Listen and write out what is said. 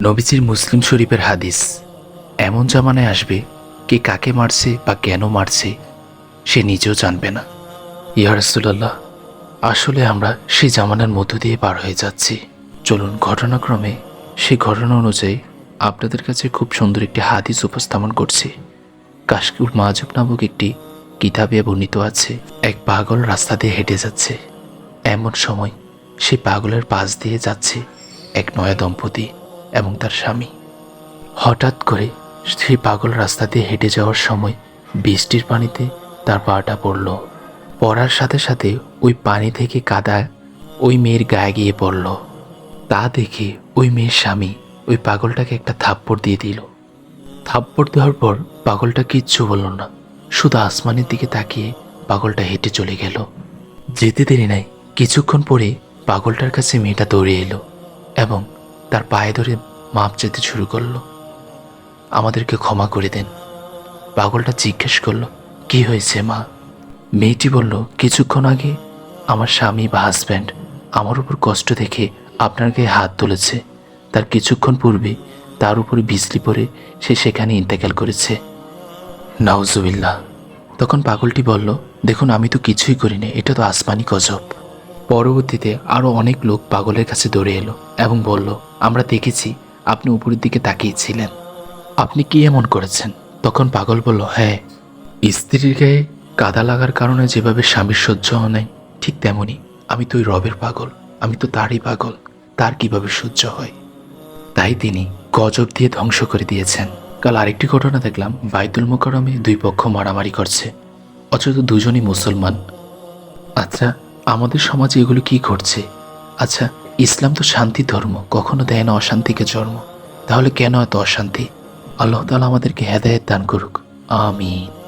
নবীজির মুসলিম শরীফের হাদিস, এমন জামানায় আসবে কে কাকে মারছে বা কেন মারছে সে নিজেও জানবে না। ইয়া রাসূলুল্লাহ, আসলে আমরা সেই জামানার মধ্য দিয়ে পার হয়ে যাচ্ছি। চলুন ঘটনাক্রমে সেই ঘটনা অনুযায়ী আপনাদের কাছে খুব সুন্দর একটি হাদিস উপস্থাপন করছি। কাশকুল মাহাজব নামক একটি কিতাবে বর্ণিত আছে, এক পাগল রাস্তা দিয়ে হেঁটে যাচ্ছে। এমন সময় সেই পাগলের পাশ দিয়ে যাচ্ছে এক নয়া দম্পতি। এবং তার স্বামী। হঠাৎ করে সেই পাগল রাস্তা দিয়ে হেঁটে যাওয়ার সময় বৃষ্টির পানিতে তার পাটা পড়ল। পড়ার সাথে সাথে ওই পানি থেকে কাদা ওই মেয়ের গায়ে গিয়ে পড়ল। তা দেখে ওই মেয়ের স্বামী ওই পাগলটাকে একটা থাপ্পড় দিয়ে দিল। থাপ্পড় দেওয়ার পর পাগলটা কিচ্ছু বলল না। শুধু আসমানের দিকে তাকিয়ে পাগলটা হেঁটে চলে গেল। যেতে দেরি নাই, কিছুক্ষণ পরে পাগলটার কাছে মেয়েটা দৌড়ে এলো এবং তার পায়ে ধরে মাপ যেতে শুরু করল। আমাদেরকে ক্ষমা করে দেন। পাগলটা জিজ্ঞেস করল, কি হয়েছে মা? মেয়েটি বলল, কিছুক্ষণ আগে আমার স্বামী বা হাজব্যান্ড আমার উপর কষ্ট দেখে আপনার গায়ে হাত তুলেছে। তার কিছুক্ষণ পূর্বে তার উপরে বিজলি পড়ে সে সেখানে ইন্তেকাল করেছে। নাউজুবিল্লাহ। তখন পাগলটি বলল, দেখুন, আমি তো কিছুই করিনি, এটা তো আসমানি গজব। পরবর্তীতে আরও অনেক লোক পাগলের কাছে দৌড়ে এলো এবং বলল, আমরা দেখেছি আপনি উপরের দিকে তাকিয়েছিলেন। আপনি কি এমন করেছেন? তখন পাগল বলল হ্যাঁ স্ত্রীর গায়ে কাদা লাগার কারণে যেভাবে স্বামীর সহ্য হয় নাই, ঠিক তেমনি আমি তো ওই রবের পাগল, আমি তো তারই পাগল, তার কীভাবে সহ্য হয়? তাই তিনি গজব দিয়ে ধ্বংস করে দিয়েছেন। কাল আরেকটি ঘটনা দেখলাম, বাইতুল মোকারমে দুই পক্ষ মারামারি করছে, অথচ দুজনই মুসলমান। আচ্ছা আমাদের সমাজে এগুলো কি ঘটছে? আচ্ছা ইসলাম তো শান্তি ধর্ম, কখনো দেয় না অশান্তিকে জন্ম তাহলে কেন এত অশান্তি? আল্লাহ তালা আমাদেরকে হেদায়ত দান করুক। আমিন।